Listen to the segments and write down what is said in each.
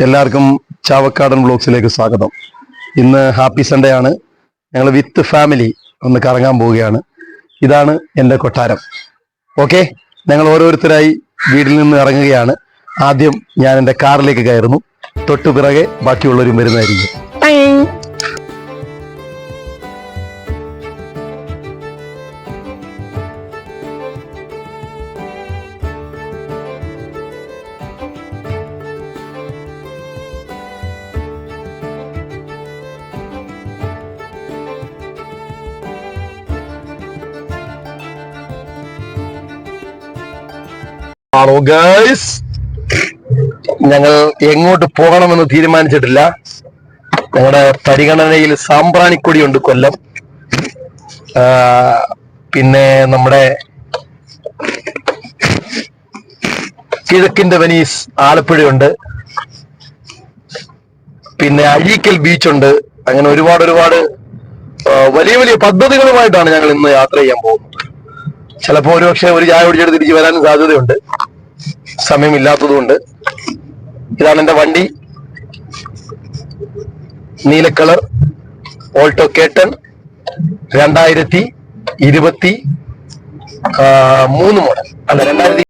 എല്ലാവർക്കും ചാവക്കാടൻ ബ്ലോഗ്സിലേക്ക് സ്വാഗതം. ഇന്ന് ഹാപ്പി സൺഡേ ആണ്. ഞങ്ങൾ വിത്ത് ഫാമിലി ഒന്ന് കറങ്ങാൻ പോവുകയാണ്. ഇതാണ് എന്റെ കൊട്ടാരം. ഓക്കെ? ഞങ്ങൾ ഓരോരുത്തരായി വീട്ടിൽ നിന്ന് ഇറങ്ങുകയാണ്. ആദ്യം ഞാൻ എന്റെ കാറിലേക്ക് കയറുന്നു. തൊട്ടു പിറകെ ബാക്കിയുള്ളവരും വരുന്നതായിരിക്കും. ഹലോ ഗേൾസ് ഞങ്ങൾ എങ്ങോട്ട് പോകണമെന്ന് തീരുമാനിച്ചിട്ടില്ല. ഞങ്ങളുടെ പരിഗണനയിൽ സാമ്പ്രാണിക്കൊടിയുണ്ട് കൊല്ലം. പിന്നെ നമ്മുടെ കിഴക്കിന്റെ വെനീസ് ആലപ്പുഴയുണ്ട്. പിന്നെ അഴീക്കൽ ബീച്ചുണ്ട്. അങ്ങനെ ഒരുപാട് ഒരുപാട് വലിയ വലിയ പദ്ധതികളുമായിട്ടാണ് ഞങ്ങൾ ഇന്ന് യാത്ര ചെയ്യാൻ പോകുന്നത്. ചിലപ്പോൾ ഒരുപക്ഷെ ഒരു ചായ കുടിച്ചിട്ട് തിരിച്ചു വരാനും സാധ്യതയുണ്ട്. സമയമില്ലാത്തതുകൊണ്ട് ഇതാണ് എന്റെ വണ്ടി. നീല കളർ ഓൾട്ടോ കേട്ടൺ രണ്ടായിരത്തി ഇരുപത്തി മൂന്ന് മോഡൽ. അല്ല രണ്ടായിരത്തി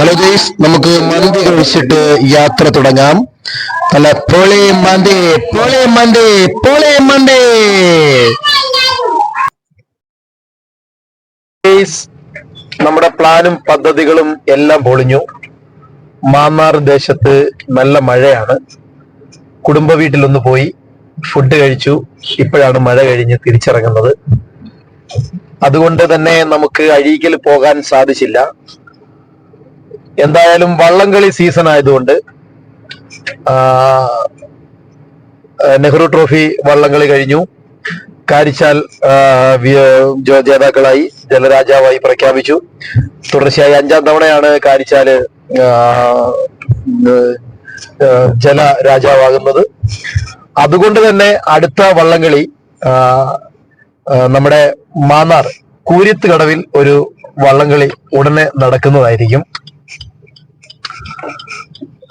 ഹലോ ഗൈസ് നമുക്ക് മന്തി കഴിച്ചിട്ട് യാത്ര തുടങ്ങാം. അല്ല പോളേ മന്തി പോളേ മന്തി പോളേ മന്തി. നമ്മുടെ പ്ലാനും പദ്ധതികളും എല്ലാം പൊളിഞ്ഞു. മാന്നാർ ദേശത്ത് നല്ല മഴയാണ്. കുടുംബ വീട്ടിലൊന്ന് പോയി ഫുഡ് കഴിച്ചു. ഇപ്പോഴാണ് മഴ കഴിഞ്ഞ് തിരിച്ചിറങ്ങുന്നത്. അതുകൊണ്ട് തന്നെ നമുക്ക് അഴീക്കൽ പോകാൻ സാധിച്ചില്ല. എന്തായാലും വള്ളംകളി സീസൺ ആയതുകൊണ്ട് നെഹ്റു ട്രോഫി വള്ളംകളി കഴിഞ്ഞു. കാരിച്ചാൽ ജേതാക്കളായി ജലരാജാവായി പ്രഖ്യാപിച്ചു. തുടർച്ചയായി അഞ്ചാം തവണയാണ് കാരിച്ചാൽ ജല രാജാവാകുന്നത് അതുകൊണ്ട് തന്നെ അടുത്ത വള്ളംകളി നമ്മുടെ മാന്നാർ കൂരിത്ത് കടവിൽ ഒരു വള്ളംകളി ഉടനെ നടക്കുന്നതായിരിക്കും.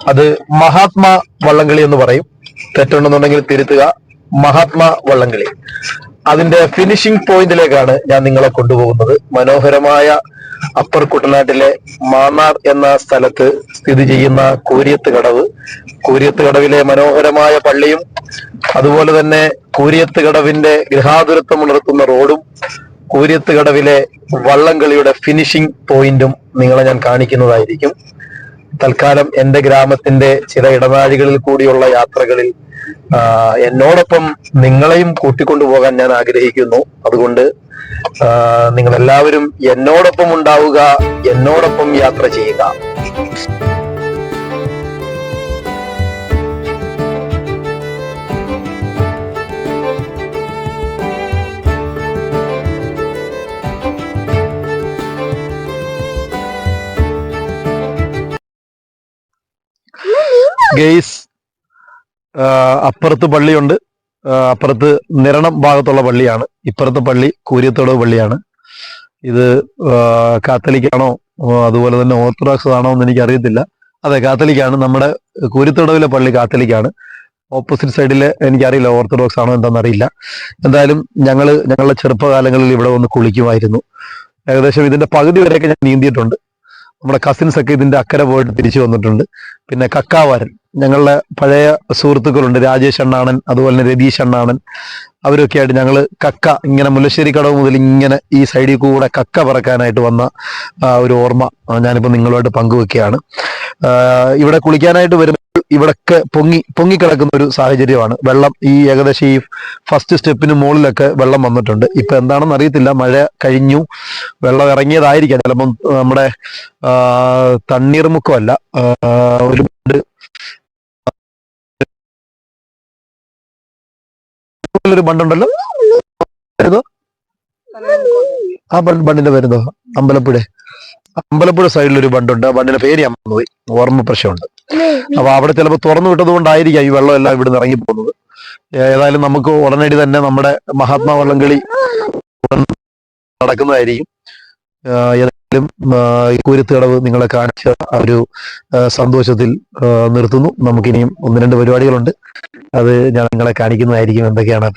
അത് മഹാത്മാ വള്ളംകളി എന്ന് പറയും. തെറ്റുണ്ടെന്നുണ്ടെങ്കിൽ തിരുത്തുക. മഹാത്മാ വള്ളംകളി. അതിന്റെ ഫിനിഷിംഗ് പോയിന്റിലേക്കാണ് ഞാൻ നിങ്ങളെ കൊണ്ടുപോകുന്നത്. മനോഹരമായ അപ്പർ കുട്ടനാട്ടിലെ മാന്നാർ എന്ന സ്ഥലത്ത് സ്ഥിതി ചെയ്യുന്ന കൂരിയത്ത് കടവ്. കൂരിയത്ത് കടവിലെ മനോഹരമായ പള്ളിയും അതുപോലെ തന്നെ കൂരിയത്ത് കടവിന്റെ ഗൃഹാതുരത്വം ഉണർത്തുന്ന റോഡും കൂരിയത്ത് കടവിലെ വള്ളംകളിയുടെ ഫിനിഷിംഗ് പോയിന്റും നിങ്ങളെ ഞാൻ കാണിക്കുന്നതായിരിക്കും. തൽക്കാലം എന്റെ ഗ്രാമത്തിന്റെ ചില ഇടനാഴികളിൽ കൂടിയുള്ള യാത്രകളിൽ എന്നോടൊപ്പം നിങ്ങളെയും കൂട്ടിക്കൊണ്ടുപോകാൻ ഞാൻ ആഗ്രഹിക്കുന്നു. അതുകൊണ്ട് നിങ്ങളെല്ലാവരും എന്നോടൊപ്പം ഉണ്ടാവുക എന്നോടൊപ്പം യാത്ര ചെയ്യുക. ഗെയ്സ് അപ്പുറത്ത് പള്ളിയുണ്ട്. അപ്പുറത്ത് നിരണം ഭാഗത്തുള്ള പള്ളിയാണ്. ഇപ്പുറത്തെ പള്ളി കൂരിയത്തോട് പള്ളിയാണ്. ഇത് കാത്തലിക്കാണോ അതുപോലെ തന്നെ ഓർത്തഡോക്സ് ആണോ എന്ന് എനിക്ക് അറിയത്തില്ല അതെ കാത്തലിക്കാണ്. നമ്മുടെ കൂരിത്തോടവിലെ പള്ളി കാത്തലിക്കാണ്. ഓപ്പോസിറ്റ് സൈഡിലെ എനിക്കറിയില്ല ഓർത്തഡോക്സ് ആണോ എന്താണെന്ന് അറിയില്ല. എന്തായാലും ഞങ്ങൾ ഞങ്ങളുടെ ചെറുപ്പകാലങ്ങളിൽ ഇവിടെ വന്ന് കുളിക്കുമായിരുന്നു. ഏകദേശം ഇതിന്റെ പകുതി വരെയൊക്കെ ഞാൻ നീന്തിയിട്ടുണ്ട്. നമ്മുടെ കസിൻസ് ഒക്കെ ഇതിന്റെ അക്കരെ പോയിട്ട് തിരിച്ചു വന്നിട്ടുണ്ട്. പിന്നെ കക്കാവാരൻ ഞങ്ങളുടെ പഴയ സുഹൃത്തുക്കളുണ്ട്. രാജേഷ് അണ്ണാണൻ അതുപോലെ തന്നെ രതീഷ് അണ്ണാണൻ. അവരൊക്കെ ആയിട്ട് ഞങ്ങൾ കക്ക ഇങ്ങനെ മുല്ലശ്ശേരി കടവ് മുതൽ ഇങ്ങനെ ഈ സൈഡിൽ കൂടെ കക്ക പറക്കാനായിട്ട് വന്ന ഒരു ഓർമ്മ ഞാനിപ്പോൾ നിങ്ങളുമായിട്ട് പങ്കുവെക്കുകയാണ്. ഇവിടെ കുളിക്കാനായിട്ട് വരുമ്പോൾ ഇവിടൊക്കെ പൊങ്ങി പൊങ്ങിക്കിടക്കുന്ന ഒരു സാഹചര്യമാണ്. വെള്ളം ഈ ഏകദേശം ഈ ഫസ്റ്റ് സ്റ്റെപ്പിന് മുകളിലൊക്കെ വെള്ളം വന്നിട്ടുണ്ട്. ഇപ്പൊ എന്താണെന്ന് അറിയത്തില്ല. മഴ കഴിഞ്ഞു. വെള്ളം ഇറങ്ങിയതായിരിക്കാം. ചിലപ്പം നമ്മുടെ തണ്ണീർമുക്കമല്ല ഒരുപാട് ഒരു ബണ്ടുണ്ടല്ലോ? ആ ബണ്ട് ബണ്ടിന്റെ പേരെന്തോ അമ്പലപ്പുഴ. അമ്പലപ്പുഴ സൈഡിൽ ഒരു ബണ്ടുണ്ട് ആ ബണ്ടിന്റെ പേര് ഞാൻ പോയി ഓർമ്മ പ്രശ്നമുണ്ട്. അപ്പൊ അവിടെ ചിലപ്പോൾ തുറന്നു വിട്ടത് കൊണ്ടായിരിക്കാം ഈ വെള്ളം എല്ലാം ഇവിടുന്ന് ഇറങ്ങി പോകുന്നത്. ഏതായാലും നമുക്ക് ഉടനടി തന്നെ നമ്മുടെ മഹാത്മാ വള്ളംകളി നടക്കുന്നതായിരിക്കും. ഏതായാലും കൂരുത്തുകടവ് നിങ്ങളെ കാണിച്ച ഒരു സന്തോഷത്തിൽ നിർത്തുന്നു. നമുക്കിനിയും ഒന്ന് രണ്ട് പരിപാടികളുണ്ട്. അത് ഞാൻ നിങ്ങളെ കാണിക്കുന്നതായിരിക്കും. എന്തൊക്കെയാണ് ആ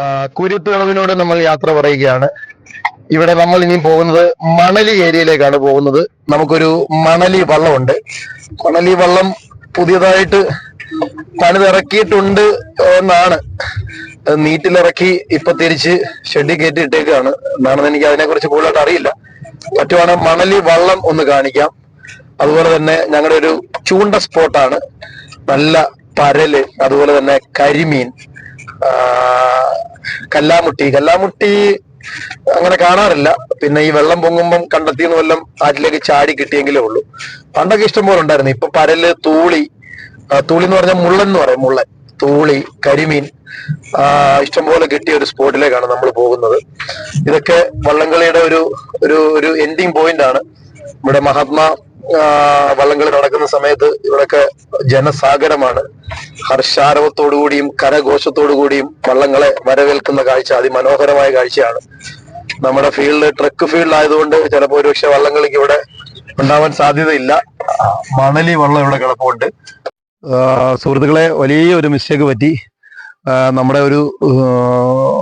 പരിപാടികൾ നമ്മൾ യാത്ര പറയുകയാണ്. ഇവിടെ നമ്മൾ ഇനി പോകുന്നത് മണലി ഏരിയയിലേക്കാണ് പോകുന്നത്. നമുക്കൊരു മണലി വള്ളമുണ്ട്. മണലി വള്ളം പുതിയതായിട്ട് പണിതിറക്കിയിട്ടുണ്ട് എന്നാണ്. നീറ്റിലിറക്കി ഇപ്പൊ തിരിച്ച് ഷെഡിൽ കയറ്റി ഇട്ടേക്കാണ്. എന്നാണെന്ന് എനിക്ക് അതിനെ കുറിച്ച് കൂടുതലായിട്ട് അറിയില്ല. മറ്റുമാണ് മണലി വള്ളം ഒന്ന് കാണിക്കാം. അതുപോലെ തന്നെ ഞങ്ങളുടെ ഒരു ചൂണ്ട സ്പോട്ടാണ്. നല്ല പരൽ അതുപോലെ തന്നെ കരിമീൻ. കല്ലാമുട്ടി. കല്ലാമുട്ടി അങ്ങനെ കാണാറില്ല. പിന്നെ ഈ വെള്ളം പൊങ്ങുമ്പം കണ്ടെത്തിയെന്ന് വല്ലതും ആറ്റിലേക്ക് ചാടി കിട്ടിയെങ്കിലേ ഉള്ളൂ. പണ്ടൊക്കെ ഇഷ്ടം പോലെ ഉണ്ടായിരുന്നു. ഇപ്പൊ പരൽ തൂളി തൂളി എന്ന് പറഞ്ഞാൽ മുള്ളൻ എന്ന് പറയും. മുള്ളൻ തൂളി കരിമീൻ ഇഷ്ടംപോലെ കിട്ടിയ ഒരു സ്പോട്ടിലേക്കാണ് നമ്മൾ പോകുന്നത്. ഇതൊക്കെ വള്ളംകളിയുടെ ഒരു ഒരു ഒരു എൻഡിങ് പോയിന്റ് ആണ്. ഇവിടെ മഹാത്മാ വള്ളംകളി നടക്കുന്ന സമയത്ത് ഇവിടൊക്കെ ജനസാഗരമാണ്. ഹർഷാരവത്തോടുകൂടിയും കരഘോഷത്തോടുകൂടിയും വള്ളങ്ങളെ വരവേൽക്കുന്ന കാഴ്ച അതിമനോഹരമായ കാഴ്ചയാണ്. നമ്മുടെ ഫീൽഡ് ട്രക്ക് ഫീൽഡ് ആയതുകൊണ്ട് ചിലപ്പോൾ ഒരുപക്ഷെ വള്ളംകളിക്ക് ഇവിടെ ഉണ്ടാവാൻ സാധ്യതയില്ല. മണലി വള്ളം ഇവിടെ കിടപ്പുണ്ട്. സുഹൃത്തുക്കളെ വലിയൊരു മിസ്റ്റേക്ക് പറ്റി. നമ്മുടെ ഒരു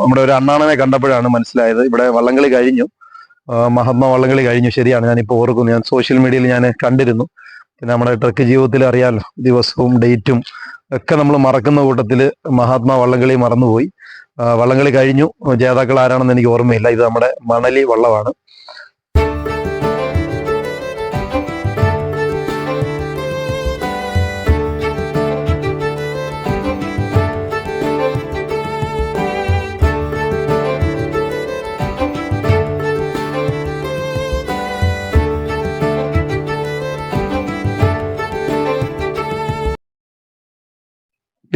നമ്മുടെ ഒരു അണ്ണാണനെ കണ്ടപ്പോഴാണ് മനസ്സിലായത്. ഇവിടെ വള്ളംകളി കഴിഞ്ഞു. മഹാത്മാ വള്ളംകളി കഴിഞ്ഞു. ശരിയാണ്. ഞാനിപ്പോൾ ഓർക്കുന്നു. ഞാൻ സോഷ്യൽ മീഡിയയിൽ ഞാൻ കണ്ടിരുന്നു. പിന്നെ നമ്മുടെ ട്രക്ക് ജീവിതത്തിൽ അറിയാമല്ലോ ദിവസവും ഡേറ്റും ഒക്കെ നമ്മൾ മറക്കുന്ന കൂട്ടത്തിൽ മഹാത്മാ വള്ളംകളി മറന്നുപോയി വള്ളംകളി കഴിഞ്ഞു. ജേതാക്കൾ ആരാണെന്ന് എനിക്ക് ഓർമ്മയില്ല. ഇത് നമ്മുടെ മണലി വള്ളമാണ്.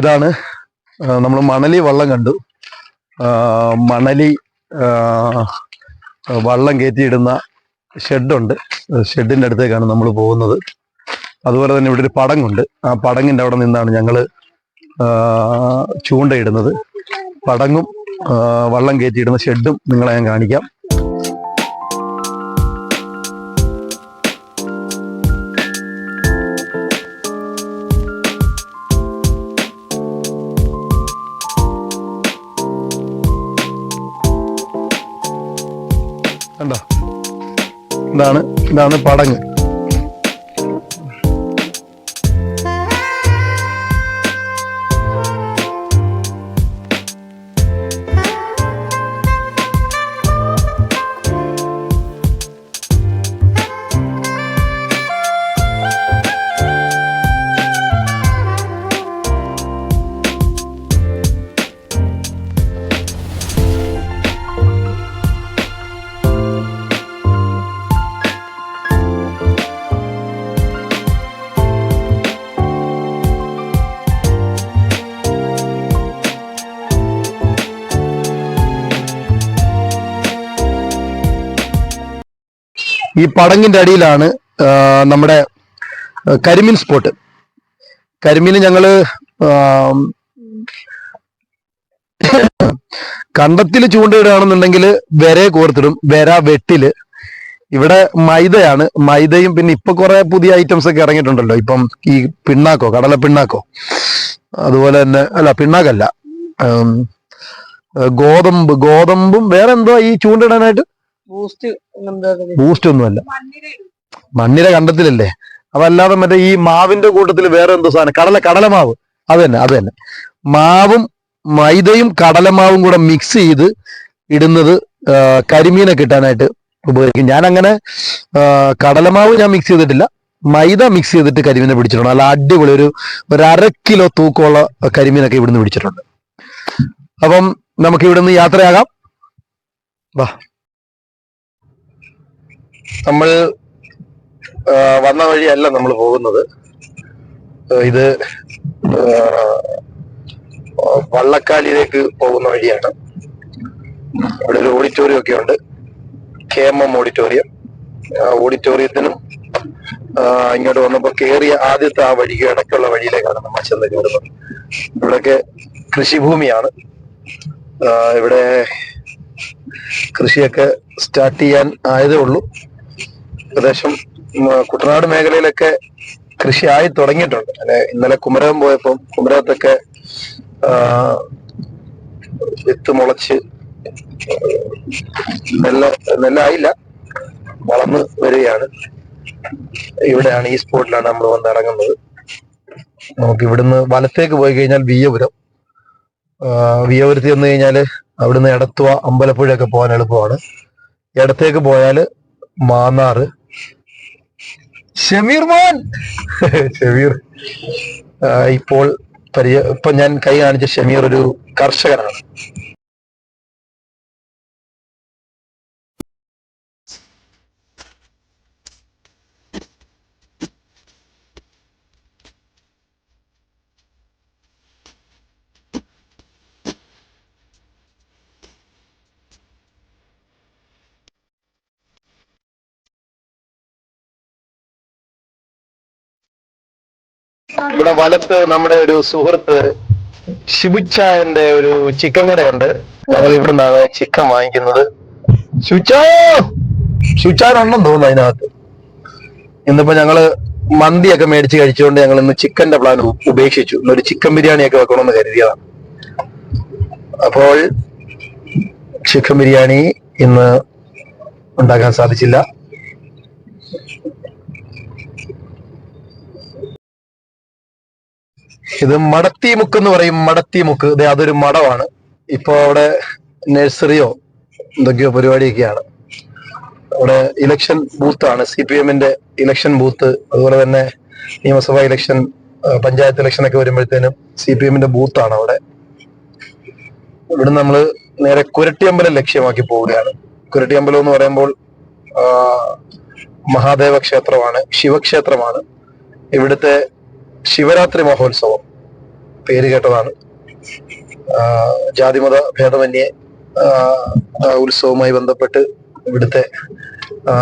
ഇതാണ് നമ്മൾ മണലി വള്ളം കണ്ടു. മണലി വള്ളം കയറ്റിയിടുന്ന ഷെഡുണ്ട്. ഷെഡിന്റെ അടുത്തേക്കാണ് നമ്മൾ പോകുന്നത്. അതുപോലെ തന്നെ ഇവിടെ ഒരു പടങ്ങുണ്ട്. ആ പടങ്ങിന്റെ അവിടെ നിന്നാണ് ഞങ്ങൾ ചൂണ്ടയിടുന്നത്. പടങ്ങും വള്ളം കയറ്റിയിടുന്ന ഷെഡും നിങ്ങളെ ഞാൻ കാണിക്കാം. ഇതാണ് ഇതാണ് പടങ്ങ്. ഈ പടങ്ങിന്റെ അടിയിലാണ് നമ്മുടെ കരിമീൻ സ്പോട്ട്. കരിമീൻ ഞങ്ങൾ കണ്ടത്തിൽ ചൂണ്ടയിടുകയാണെന്നുണ്ടെങ്കിൽ വരെ കോർത്തിടും. വര വെട്ടിൽ. ഇവിടെ മൈദയാണ്. മൈദയും പിന്നെ ഇപ്പൊ കുറെ പുതിയ ഐറ്റംസ് ഒക്കെ ഇറങ്ങിയിട്ടുണ്ടല്ലോ. ഇപ്പം ഈ പിണ്ണാക്കോ കടല പിണ്ണാക്കോ. അതുപോലെ തന്നെ അല്ല പിണ്ണാക്കല്ല. ഗോതമ്പ് ഗോതമ്പും വേറെ എന്തോ ഈ ചൂണ്ടിടാനായിട്ട് ബൂസ്റ്റ് ഒന്നുമല്ല. മണ്ണിര കണ്ടത്തിലല്ലേ? അതല്ലാതെ മറ്റേ ഈ മാവിന്റെ കൂട്ടത്തിൽ വേറെ എന്തോ സാധനം? കടല കടലമാവ്. അത് തന്നെ അത് തന്നെ. മാവും മൈദയും കടലമാവും കൂടെ മിക്സ് ചെയ്ത് ഇടുന്നത് കരിമീനെ കിട്ടാനായിട്ട് ഉപകരിക്കും. ഞാൻ അങ്ങനെ കടലമാവ് ഞാൻ മിക്സ് ചെയ്തിട്ടില്ല. മൈദ മിക്സ് ചെയ്തിട്ട് കരിമീനെ പിടിച്ചിട്ടുണ്ട്. നല്ല അടിപൊളി ഒരു ഒരു അര കിലോ തൂക്കമുള്ള കരിമീനൊക്കെ ഇവിടുന്ന് പിടിച്ചിട്ടുണ്ട്. അപ്പം നമുക്ക് ഇവിടുന്ന് യാത്രയാകാം. വാ. നമ്മൾ വന്ന വഴിയല്ല നമ്മൾ പോകുന്നത്. ഇത് വള്ളക്കാലിലേക്ക് പോകുന്ന വഴിയാണ്. അവിടെ ഒരു ഓഡിറ്റോറിയം ഒക്കെ ഉണ്ട്. കെ എം എം ഓഡിറ്റോറിയം ഓഡിറ്റോറിയത്തിനും ഇങ്ങോട്ട് വന്നപ്പോ കേറിയ ആദ്യത്തെ ആ വഴിക്ക് ഇടയ്ക്കുള്ള വഴിയിലേക്കാണ് നമ്മൾ ചെന്ന് കയറുന്നത്. ഇവിടെയൊക്കെ കൃഷിഭൂമിയാണ്. ഇവിടെ കൃഷിയൊക്കെ സ്റ്റാർട്ട് ചെയ്യാൻ ആയതേ ഉള്ളൂ. ഉം, കുട്ടനാട് മേഖലയിലൊക്കെ കൃഷി ആയി തുടങ്ങിയിട്ടുണ്ട്. അല്ലെ ഇന്നലെ കുമരകം പോയപ്പം കുമരകത്തൊക്കെ വിത്ത് മുളച്ച് നെല്ല നെല്ലായില്ല വളർന്ന് വരികയാണ്. ഇവിടെയാണ് ഈ സ്പോട്ടിലാണ് നമ്മൾ വന്ന് ഇറങ്ങുന്നത്. നമുക്ക് ഇവിടുന്ന് വലത്തേക്ക് പോയി കഴിഞ്ഞാൽ വിയപുരം ആ, വിയ്യപുരത്ത് ചെന്ന് കഴിഞ്ഞാൽ അവിടുന്ന് എടത്തുവ അമ്പലപ്പുഴയൊക്കെ പോകാൻ എളുപ്പമാണ്. ഇടത്തേക്ക് പോയാൽ മാന്നാറ് ഷമീർ മോൻ. ഷമീർ ഇപ്പോൾ പരിചയ ഇപ്പൊ ഞാൻ കൈ കാണിച്ച ഷമീർ ഒരു കർഷകനാണ്. ഇവിടെ വലത്ത് നമ്മുടെ ഒരു സുഹൃത്ത് ഷിബുച്ചായന്റെ ഒരു ചിക്കൻ കടയുണ്ട്. ഞങ്ങൾ ഇവിടെ നിന്നാണ് ചിക്കൻ വാങ്ങിക്കുന്നത്. ഷുച്ചായോ ഷുച്ചാനുണ്ടെന്ന് തോന്നുന്നു അതിനകത്ത്. ഇന്നിപ്പോ ഞങ്ങൾ മന്തിയൊക്കെ മേടിച്ച് കഴിച്ചുകൊണ്ട് ഞങ്ങൾ ഇന്ന് ചിക്കന്റെ പ്ലാൻ ഉപേക്ഷിച്ചു. ഇന്നൊരു ചിക്കൻ ബിരിയാണി ഒക്കെ വെക്കണമെന്ന് കരുതിയതാണ്. അപ്പോൾ ചിക്കൻ ബിരിയാണി ഇന്ന് ഉണ്ടാക്കാൻ സാധിച്ചില്ല. ഇത് മടത്തിമുക്ക് എന്ന് പറയും. മടത്തിമുക്ക്. ദേ അതൊരു മടമാണ് ഇപ്പൊ അവിടെ നഴ്സറിയോ എന്തൊക്കെയോ പരിപാടിയൊക്കെയാണ്. അവിടെ ഇലക്ഷൻ ബൂത്താണ്. സി പി എമ്മിന്റെ ഇലക്ഷൻ ബൂത്ത്. അതുപോലെ തന്നെ നിയമസഭാ ഇലക്ഷൻ പഞ്ചായത്ത് ഇലക്ഷൻ ഒക്കെ വരുമ്പോഴത്തേനും സി പി എമ്മിന്റെ ബൂത്താണ് അവിടെ. ഇവിടുന്ന് നമ്മൾ നേരെ കുരട്ടിയമ്പലം ലക്ഷ്യമാക്കി പോവുകയാണ്. കുരട്ടിയമ്പലം എന്ന് പറയുമ്പോൾ മഹാദേവ ക്ഷേത്രമാണ് ശിവക്ഷേത്രമാണ്. ഇവിടുത്തെ ശിവരാത്രി മഹോത്സവം പേര് കേട്ടതാണ്. ജാതിമത ഭേദമന്യേ ഉത്സവവുമായി ബന്ധപ്പെട്ട് ഇവിടുത്തെ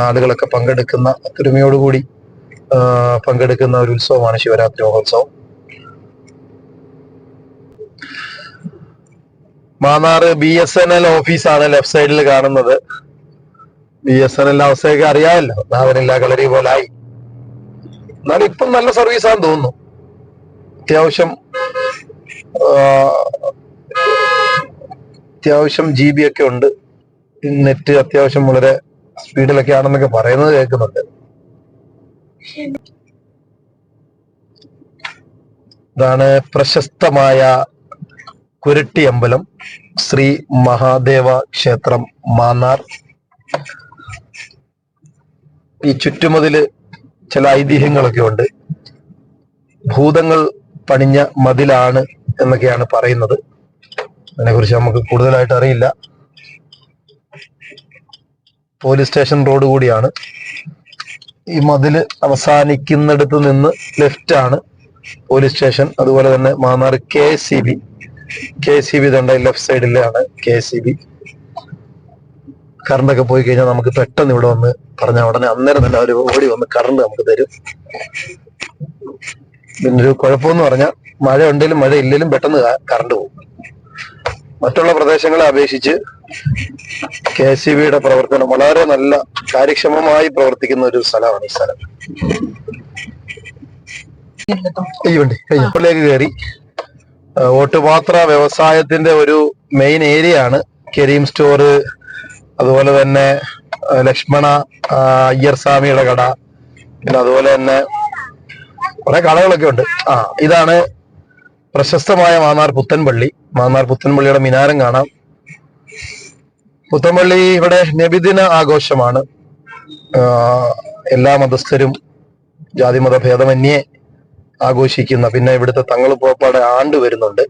ആളുകളൊക്കെ പങ്കെടുക്കുന്ന ഒത്തൊരുമയോടുകൂടി പങ്കെടുക്കുന്ന ഒരു ഉത്സവമാണ് ശിവരാത്രി മഹോത്സവം. Mannar B S N L ഓഫീസാണ് ലെഫ്റ്റ് സൈഡിൽ കാണുന്നത്. ബി എസ് എൻ എൽ അവസ്ഥയൊക്കെ അറിയാമല്ലോ. നാവനില്ല കളരി പോലായി. എന്നാലും ഇപ്പം നല്ല സർവീസാന്ന് തോന്നുന്നു. അത്യാവശ്യം അത്യാവശ്യം ജി ബി ഒക്കെ ഉണ്ട്. നെറ്റ് അത്യാവശ്യം വളരെ സ്പീഡിലൊക്കെ ആണെന്നൊക്കെ പറയുന്നത് കേൾക്കുന്നുണ്ട്. ഇതാണ് പ്രശസ്തമായ കുരട്ടി അമ്പലം ശ്രീ മഹാദേവ ക്ഷേത്രം മാന്നാർ. ഈ ചുറ്റുമതിൽ ചില ഐതിഹ്യങ്ങളൊക്കെ ഉണ്ട്. ഭൂതങ്ങൾ പണിഞ്ഞ മതിലാണ് എന്നൊക്കെയാണ് പറയുന്നത്. അതിനെക്കുറിച്ച് നമുക്ക് കൂടുതലായിട്ട് അറിയില്ല. പോലീസ് സ്റ്റേഷൻ റോഡ് കൂടിയാണ്. ഈ മതിൽ അവസാനിക്കുന്നിടത്ത് നിന്ന് ലെഫ്റ്റ് ആണ് പോലീസ് സ്റ്റേഷൻ. അതുപോലെ തന്നെ Mannar K C B. K C B ഇതുണ്ട് ലെഫ്റ്റ് സൈഡിലാണ് കെ സി ബി. കറണ്ടൊക്കെ പോയി കഴിഞ്ഞാൽ നമുക്ക് പെട്ടെന്ന് ഇവിടെ വന്ന് പറഞ്ഞ ഉടനെ അന്നേരം തന്നെ അവർ ഓടി വന്ന് കറണ്ട് നമുക്ക് തരും. ഒരു കുഴപ്പമെന്ന് പറഞ്ഞാൽ മഴ ഉണ്ടെങ്കിലും മഴ ഇല്ലെങ്കിലും പെട്ടെന്ന് കറണ്ട് പോകും. മറ്റുള്ള പ്രദേശങ്ങളെ അപേക്ഷിച്ച് കെ സി ബിയുടെ പ്രവർത്തനം വളരെ നല്ല കാര്യക്ഷമമായി പ്രവർത്തിക്കുന്ന ഒരു സ്ഥലമാണ് ഈ സ്ഥലം. ഈ വണ്ടി കയറി. ഓട്ടുപാത്ര വ്യവസായത്തിന്റെ ഒരു മെയിൻ ഏരിയ ആണ്. കരീം സ്റ്റോർ അതുപോലെ തന്നെ ലക്ഷ്മണ അയ്യർ സ്വാമിയുടെ കട പിന്നെ അതുപോലെ തന്നെ കുറെ കടകളൊക്കെ ഉണ്ട്. ആ ഇതാണ് പ്രശസ്തമായ മാന്നാർ പുത്തൻപള്ളി. മാന്നാർ പുത്തൻപള്ളിയുടെ മിനാരം കാണാം. പുത്തൻപള്ളി ഇവിടെ നബിദിന ആഘോഷമാണ്. എല്ലാ മതസ്ഥരും ജാതിമത ഭേദമന്യേ ആഘോഷിക്കുന്ന പിന്നെ ഇവിടുത്തെ തങ്ങൾ പോപ്പാടെ ആണ്ട് വരുന്നുണ്ട്.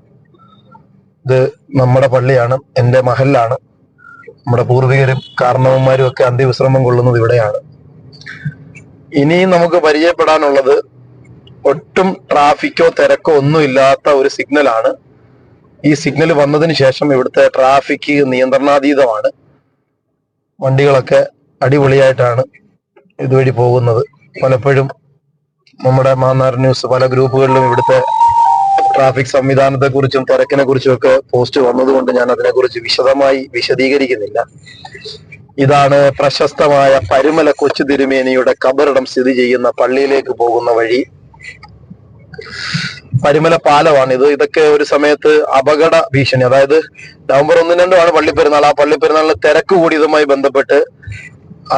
ഇത് നമ്മുടെ പള്ളിയാണ് എന്റെ മഹലാണ് നമ്മുടെ പൂർവികരും കാരണവന്മാരും ഒക്കെ അന്ത്യവിശ്രമം കൊള്ളുന്നത് ഇവിടെയാണ്. ഇനിയും നമുക്ക് പരിചയപ്പെടാനുള്ളത് ഒട്ടും ട്രാഫിക്കോ തിരക്കോ ഒന്നും ഇല്ലാത്ത ഒരു സിഗ്നലാണ്. ഈ സിഗ്നൽ വന്നതിന് ശേഷം ഇവിടുത്തെ ട്രാഫിക് നിയന്ത്രണാതീതമാണ്. വണ്ടികളൊക്കെ അടിപൊളിയായിട്ടാണ് ഇതുവഴി പോകുന്നത്. പലപ്പോഴും നമ്മുടെ മാന്നാർ ന്യൂസ് പല ഗ്രൂപ്പുകളിലും ഇവിടുത്തെ ട്രാഫിക് സംവിധാനത്തെ കുറിച്ചും തിരക്കിനെ കുറിച്ചും ഒക്കെ പോസ്റ്റ് വന്നതുകൊണ്ട് ഞാൻ അതിനെക്കുറിച്ച് വിശദമായി വിശദീകരിക്കുന്നില്ല. ഇതാണ് പ്രശസ്തമായ പരുമല കൊച്ചു തിരുമേനിയുടെ കബറിടം സ്ഥിതി ചെയ്യുന്ന പള്ളിയിലേക്ക് പോകുന്ന വഴി. പരുമല പാലമാണ്. ഇത് ഇതൊക്കെ ഒരു സമയത്ത് അപകട ഭീഷണി. അതായത് നവംബർ ഒന്നും രണ്ടുമാണ് പള്ളിപ്പെരുന്നാൾ. ആ പള്ളിപ്പെരുന്നാളിന് തിരക്ക് കൂടിയതുമായി ബന്ധപ്പെട്ട്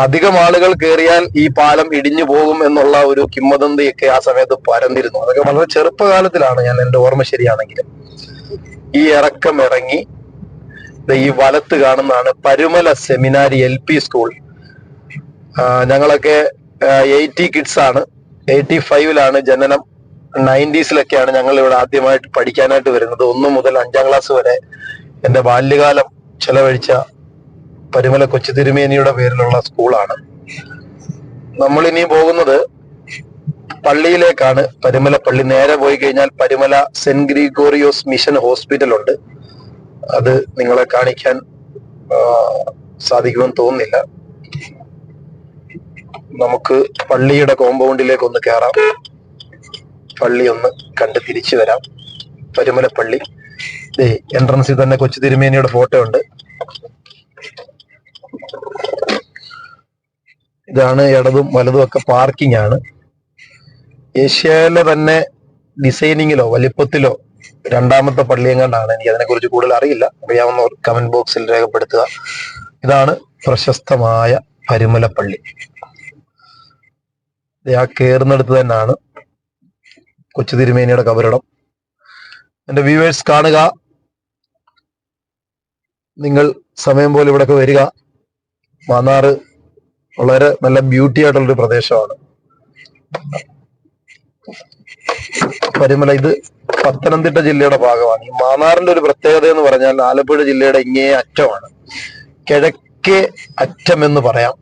അധികം ആളുകൾ കയറിയാൽ ഈ പാലം ഇടിഞ്ഞു പോകും എന്നുള്ള ഒരു കിംവദന്തിയൊക്കെ ആ സമയത്ത് പരന്നിരുന്നു. അതൊക്കെ വളരെ ചെറുപ്പകാലത്തിലാണ് ഞാൻ എന്റെ ഓർമ്മ ശരിയാണെങ്കിൽ. ഈ ഇറക്കം ഇറങ്ങി ഈ വലത്ത് കാണുന്നതാണ് Parumala seminary L P school. ഞങ്ങളൊക്കെ എയ്റ്റി കിഡ്സ് ആണ്. എയ്റ്റി ഫൈവിലാണ് ജനനം നയന്റീസിലൊക്കെയാണ് ഞങ്ങൾ ഇവിടെ ആദ്യമായിട്ട് പഠിക്കാനായിട്ട് വരുന്നത്. ഒന്നു മുതൽ അഞ്ചാം ക്ലാസ് വരെ എന്റെ ബാല്യകാലം ചെലവഴിച്ച പരിമല കൊച്ചു തിരുമേനിയുടെ പേരിലുള്ള സ്കൂളാണ്. നമ്മൾ ഇനി പോകുന്നത് പള്ളിയിലേക്കാണ്. പരിമല പള്ളി നേരെ പോയി കഴിഞ്ഞാൽ Parumala saint Gregorios mission hospital ഉണ്ട് അത് നിങ്ങളെ കാണിക്കാൻ സാധിക്കുമെന്ന് തോന്നുന്നില്ല. നമുക്ക് പള്ളിയുടെ കോമ്പൗണ്ടിലേക്ക് ഒന്ന് കയറാം പള്ളി ഒന്ന് കണ്ട് തിരിച്ചു വരാം. പരുമല പള്ളി. ദേ എൻട്രൻസിൽ തന്നെ കൊച്ചു തിരുമേനിയുടെ ഫോട്ടോ ഉണ്ട്. ഇതാണ് ഇടതും വലതും ഒക്കെ പാർക്കിംഗ് ആണ്. ഏഷ്യയിലെ തന്നെ ഡിസൈനിങ്ങിലോ വലിപ്പത്തിലോ രണ്ടാമത്തെ പള്ളിയെങ്ങാണ്ടാണ് എനിക്ക് അതിനെക്കുറിച്ച് കൂടുതൽ അറിയില്ല. അറിയാവുന്നവർ കമന്റ് ബോക്സിൽ രേഖപ്പെടുത്തുക. ഇതാണ് പ്രശസ്തമായ പരുമല പള്ളി. ദേ ആ കയറുന്നിടത്ത് തന്നെയാണ് കൊച്ചു തിരുമേനിയുടെ കബറിടം. എന്റെ വ്യൂവേഴ്സ് കാണുക. നിങ്ങൾ സമയം പോലെ ഇവിടെയൊക്കെ വരിക. മാന്നാറ് വളരെ നല്ല ബ്യൂട്ടി ആയിട്ടുള്ളൊരു പ്രദേശമാണ്. പരിമല ഇത് പത്തനംതിട്ട ജില്ലയുടെ ഭാഗമാണ്. ഈ മാന്നാറിന്റെ ഒരു പ്രത്യേകത എന്ന് പറഞ്ഞാൽ ആലപ്പുഴ ജില്ലയുടെ ഇങ്ങേ അറ്റമാണ്. കിഴക്കേ അറ്റം എന്ന് പറയാം.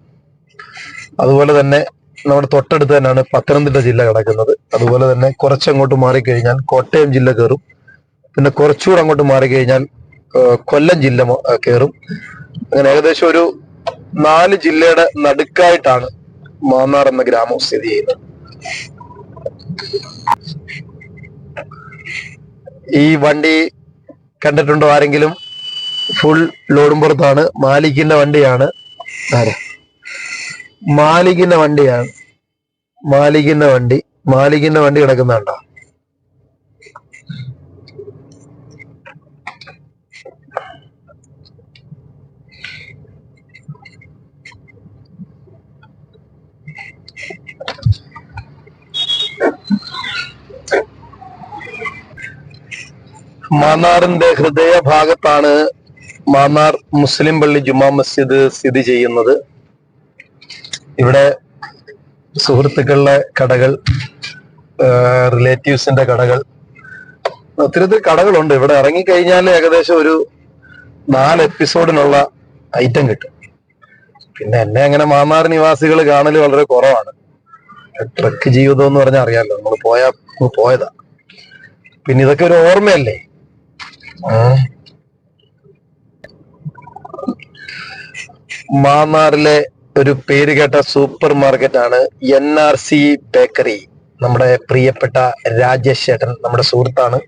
അതുപോലെ തന്നെ നമ്മുടെ തൊട്ടടുത്ത് തന്നെയാണ് പത്തനംതിട്ട ജില്ല കിടക്കുന്നത്. അതുപോലെ തന്നെ കുറച്ചങ്ങോട്ട് മാറിക്കഴിഞ്ഞാൽ കോട്ടയം ജില്ല കയറും. പിന്നെ കുറച്ചുകൂടെ അങ്ങോട്ട് മാറിക്കഴിഞ്ഞാൽ കൊല്ലം ജില്ല കയറും. അങ്ങനെ ഏകദേശം ഒരു നാല് ജില്ലയുടെ നടുക്കായിട്ടാണ് മാന്നാർ എന്ന ഗ്രാമം സ്ഥിതി ചെയ്യുന്നത്. ഈ വണ്ടി കണ്ടിട്ടുണ്ടോ ആരെങ്കിലും? ഫുൾ ലോഡും പുറത്താണ്. മാലിക്കിന്റെ വണ്ടിയാണ്. ആരാ? മാലിക്കിന്റെ വണ്ടിയാണ്. മാലിക്കുന്ന വണ്ടി. മാലിക്കുന്ന വണ്ടി കിടക്കുന്നുണ്ടോ? മാന്നാറിന്റെ ഹൃദയഭാഗത്താണ് മാന്നാർ മുസ്ലിം പള്ളി ജുമാ മസ്ജിദ് സ്ഥിതി ചെയ്യുന്നത്. ഇവിടെ സുഹൃത്തുക്കളുടെ കടകൾ റിലേറ്റീവ്സിന്റെ കടകൾ. ഒത്തിരി കടകളുണ്ട്. ഇവിടെ ഇറങ്ങിക്കഴിഞ്ഞാൽ ഏകദേശം ഒരു നാല് എപ്പിസോഡിനുള്ള ഐറ്റം കിട്ടും. പിന്നെ എന്നെ അങ്ങനെ മാമാർ നിവാസികൾ കാണൽ വളരെ കുറവാണ്. ട്രക്ക് ജീവിതം എന്ന് പറഞ്ഞാൽ അറിയാമല്ലോ നമ്മൾ പോയാ പോയതാ. പിന്നെ ഇതൊക്കെ ഒരു ഓർമ്മയല്ലേ. മാന്നാറിലെ ഒരു പേര് കേട്ട സൂപ്പർ ആണ് എൻ ആർ സി ബേക്കറി നമ്മുടെ പ്രിയപ്പെട്ട രാജേഷ് ചേട്ടൻ നമ്മുടെ സുഹൃത്താണ്.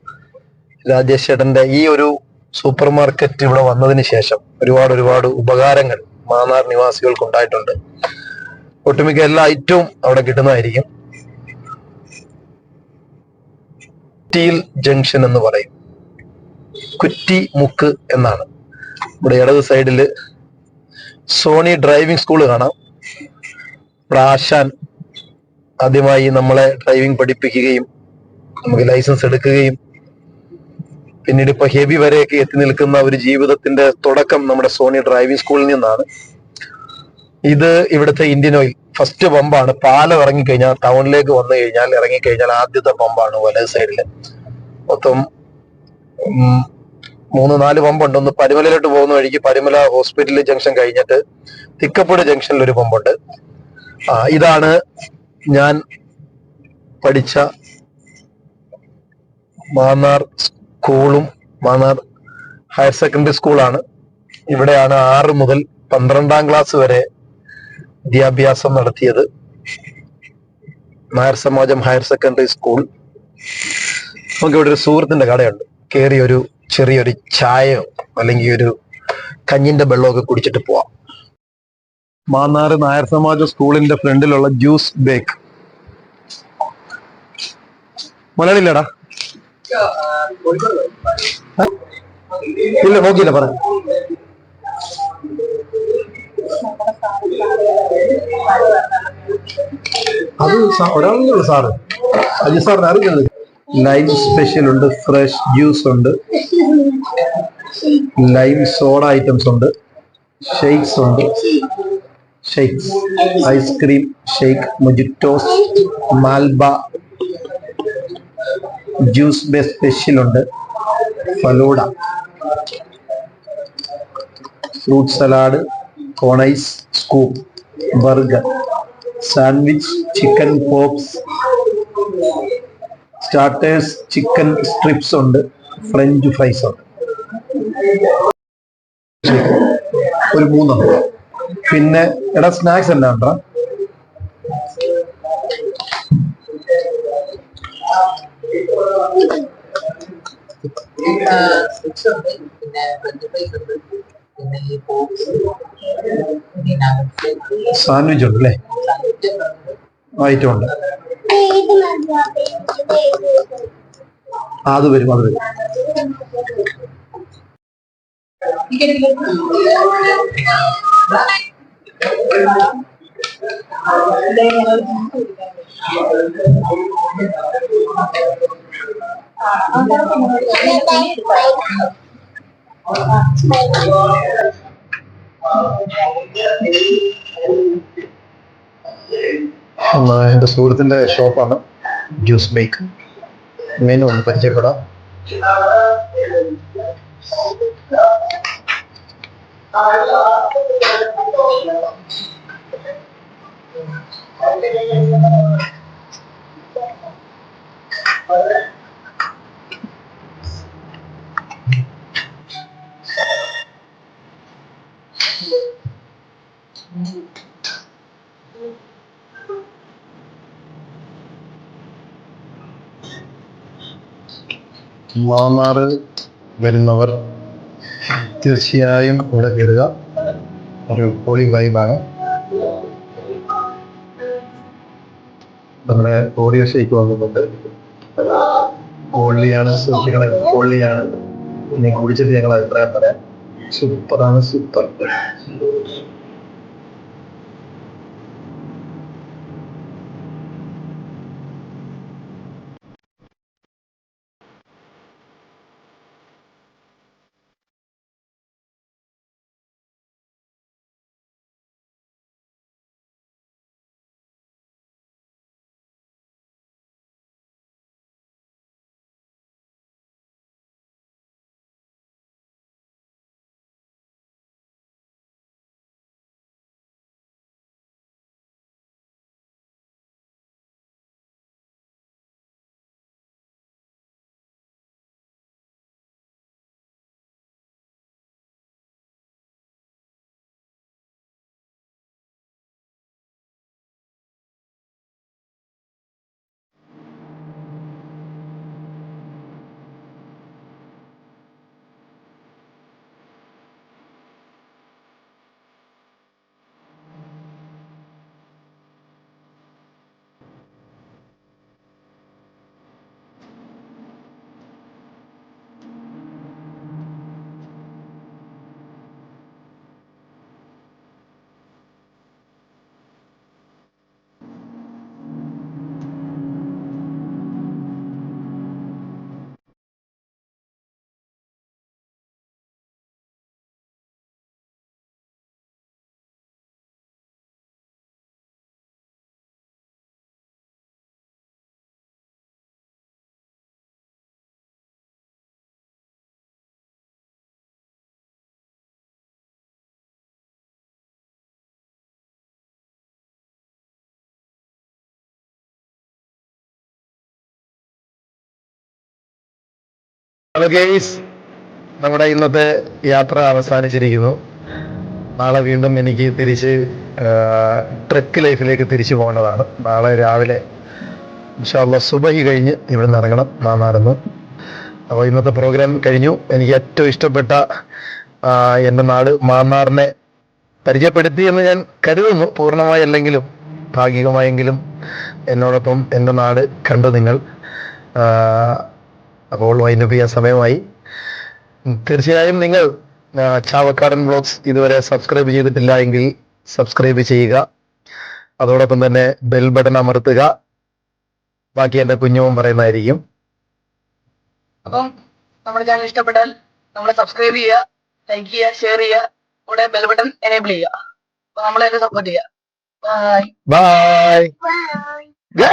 രാജേഷ് ചേട്ടന്റെ ഈ ഒരു സൂപ്പർ മാർക്കറ്റ് ഇവിടെ വന്നതിന് ശേഷം ഒരുപാട് ഒരുപാട് ഉപകാരങ്ങൾ മാന്നാർ നിവാസികൾക്ക് ഉണ്ടായിട്ടുണ്ട്. ഒട്ടുമിക്ക എല്ലാ ഐറ്റവും അവിടെ കിട്ടുന്നതായിരിക്കും. കുറ്റിയിൽ ജംഗ്ഷൻ എന്ന് പറയും. കുറ്റി മുക്ക് എന്നാണ്. നമ്മുടെ ഇടത് സൈഡിൽ സോണി ഡ്രൈവിംഗ് സ്കൂൾ കാണാം. പ്രാശാൻ ആദ്യമായി നമ്മളെ ഡ്രൈവിംഗ് പഠിപ്പിക്കുകയും നമുക്ക് ലൈസൻസ് എടുക്കുകയും പിന്നീട് ഇപ്പൊ ഹെവി വരെയൊക്കെ എത്തി നിൽക്കുന്ന ഒരു ജീവിതത്തിന്റെ തുടക്കം നമ്മുടെ സോണി ഡ്രൈവിംഗ് സ്കൂളിൽ നിന്നാണ്. ഇത് ഇവിടുത്തെ ഇന്ത്യൻ ഓയിൽ ഫസ്റ്റ് പമ്പാണ് പാലം ഇറങ്ങിക്കഴിഞ്ഞാൽ ടൗണിലേക്ക് വന്നു കഴിഞ്ഞാൽ ഇറങ്ങിക്കഴിഞ്ഞാൽ ആദ്യത്തെ പമ്പാണ് വലത് സൈഡിൽ മൊത്തം മൂന്ന് നാല് പമ്പുണ്ട്. ഒന്ന് പരുമലയിലോട്ട് പോകുന്ന വഴിക്ക് പരിമല ഹോസ്പിറ്റൽ ജംഗ്ഷൻ കഴിഞ്ഞിട്ട് തിക്കപ്പുഴ ജംഗ്ഷനിൽ ഒരു പമ്പുണ്ട്. ഇതാണ് ഞാൻ പഠിച്ച മാന്നാർ സ്കൂളും മാന്നാർ ഹയർ സെക്കൻഡറി സ്കൂളാണ്. ഇവിടെയാണ് ആറ് മുതൽ പന്ത്രണ്ടാം ക്ലാസ് വരെ വിദ്യാഭ്യാസം നടത്തിയത്. Nair Samajam higher secondary school. നമുക്ക് ഇവിടെ ഒരു സുഹൃത്തിന്റെ കടയുണ്ട്. കയറി ഒരു ചെറിയൊരു ചായയോ അല്ലെങ്കിൽ ഒരു കഞ്ഞിന്റെ വെള്ളമൊക്കെ കുടിച്ചിട്ട് പോവാം. മാന്നാറ് നായർ സമാജ സ്കൂളിന്റെ ഫ്രണ്ടിലുള്ള ജ്യൂസ് ബേക്ക്. മലയാളില്ലടാ ഇല്ല നോക്കിയില്ല പറ. അത് ഒരാളല്ലേ സാറ്. അജി സാറിന് അറിയുന്നത് ലൈം സ്പെഷ്യൽ ഉണ്ട് ഫ്രഷ് ജ്യൂസ് ഉണ്ട്. ലൈം സോഡ ഐറ്റംസ് ഉണ്ട് ഷെയ്ക്സ് ഉണ്ട്. Shakes ice cream shake mojitos മാൽബ juice ബേ സ്പെഷ്യൽ ഉണ്ട് falooda. Fruit salad cone ice scoop burger sandwich chicken pops starters chicken strips ഉണ്ട് ഫ്രഞ്ച് ഫ്രൈസ് ഉണ്ട്. ഒരു മൂന്നെണ്ണം. പിന്നെ എടാ സ്നാക്സ് എന്നാ ഉണ്ടോ സാൻഡ്വിച്ച് ഉണ്ട് അല്ലേ. ഐറ്റം ഉണ്ട്. അത് വരും അത് വരും. ഒന്ന് എന്റെ സുഹൃത്തിന്റെ ഷോപ്പാണ് ജ്യൂസ് ബേക്ക് മെനു ഒന്ന് പരിചയപ്പെടാം. മൂന്നാറ് വരുന്നവർ തീർച്ചയായും ഇവിടെ കയറുക. ഒരു ഹോളി വൈബാണ് നമ്മുടെ ഓഡിയോ ഷേക്ക് വന്നിട്ടുണ്ട്. ഹോളിയാണ് സുഹൃത്തുക്കളെ പൊള്ളിയാണ്. ഇനി കുടിച്ചിട്ട് ഞങ്ങൾ അഭിപ്രായം പറയാം. സൂപ്പറാണ് സൂപ്പർ. ഹലോ ഗെയ്സ് നമ്മുടെ ഇന്നത്തെ യാത്ര അവസാനിച്ചിരിക്കുന്നു. നാളെ വീണ്ടും എനിക്ക് തിരിച്ച് ട്രക്ക് ലൈഫിലേക്ക് തിരിച്ചു പോകേണ്ടതാണ്. നാളെ രാവിലെ ഇൻഷാല്ല സുബഹി കഴിഞ്ഞ് ഇവിടെ നിന്ന് ഇറങ്ങണം. മാന്നാർന്ന് അപ്പോൾ ഇന്നത്തെ പ്രോഗ്രാം കഴിഞ്ഞു. എനിക്ക് ഏറ്റവും ഇഷ്ടപ്പെട്ട എന്റെ നാട് മാന്നാറിനെ പരിചയപ്പെടുത്തി എന്ന് ഞാൻ കരുതുന്നു. പൂർണമായി അല്ലെങ്കിലും ഭാഗികമായെങ്കിലും എന്നോടൊപ്പം എന്റെ നാട് കണ്ടു നിങ്ങൾ. അപ്പോൾ വൈൻഡപ്പ് ചെയ്യാൻ സമയമായി തീർച്ചയായും നിങ്ങൾ ചാവക്കാടൻ ബ്ലോഗ്സ് ഇതുവരെ സബ്സ്ക്രൈബ് ചെയ്തിട്ടില്ല എങ്കിൽ സബ്സ്ക്രൈബ് ചെയ്യുക. അതോടൊപ്പം തന്നെ ബെൽ ബട്ടൺ അമർത്തുക. ബാക്കി എന്റെ കുഞ്ഞുവും പറയുന്നതായിരിക്കും. അപ്പം നമ്മുടെ ചാനൽ ഇഷ്ടപ്പെട്ടാൽ നമ്മളെ സബ്സ്ക്രൈബ് ചെയ്യുക ലൈക്ക് ചെയ്യുക ഷെയർ ചെയ്യുക കൂടെ ബെൽ ബട്ടൺ എനേബിൾ ചെയ്യുക. അപ്പൊ നമ്മളെ സപ്പോർട്ട് ചെയ്യുക. Bye bye bye bye